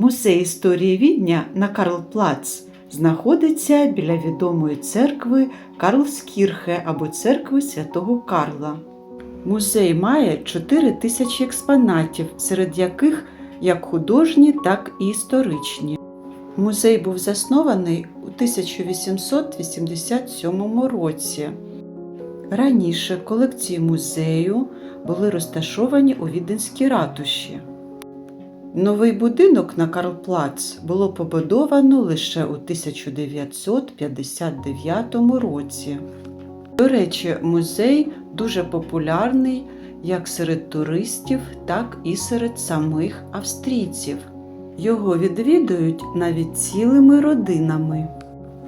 Музей історії Відня на Карлплац знаходиться біля відомої церкви Карлскірхе або церкви Святого Карла. Музей має 4 тисячі експонатів, серед яких як художні, так і історичні. Музей був заснований у 1887 році. Раніше колекції музею були розташовані у Віденській ратуші. Новий будинок на Карлплац було побудовано лише у 1959 році. До речі, музей дуже популярний як серед туристів, так і серед самих австрійців. Його відвідують навіть цілими родинами.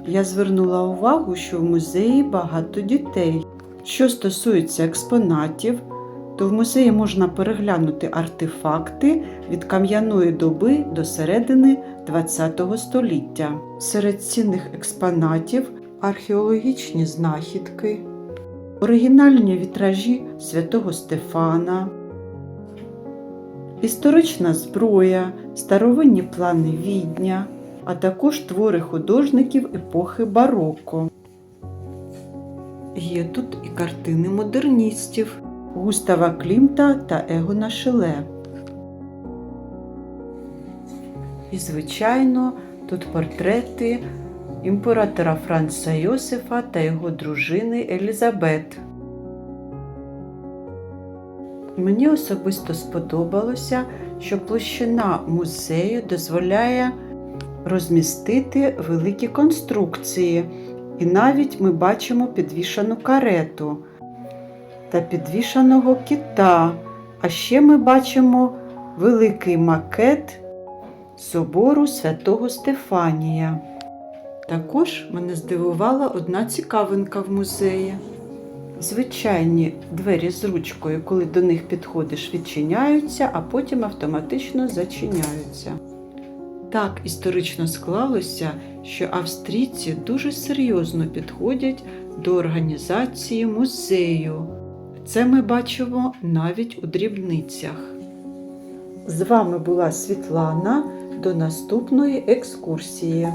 Я звернула увагу, що в музеї багато дітей. Що стосується експонатів, то в музеї можна переглянути артефакти від кам'яної доби до середини ХХ століття. Серед цінних експонатів археологічні знахідки, оригінальні вітражі святого Стефана, історична зброя, старовинні плани відня, а також твори художників епохи бароко. Є тут і картини модерністів Густава Клімта та Егона Шеле. І, звичайно, тут портрети імператора Франца Йосифа та його дружини Елізабет. Мені особисто сподобалося, що площина музею дозволяє розмістити великі конструкції, і навіть ми бачимо підвішану карету та підвішаного кита. А ще ми бачимо великий макет собору святого Стефанія. Також мене здивувала одна цікавинка в музеї. Звичайні двері з ручкою, коли до них підходиш, відчиняються, а потім автоматично зачиняються. Так історично склалося, що австрійці дуже серйозно підходять до організації музею. Це ми бачимо навіть у дрібницях. З вами була Світлана. До наступної екскурсії.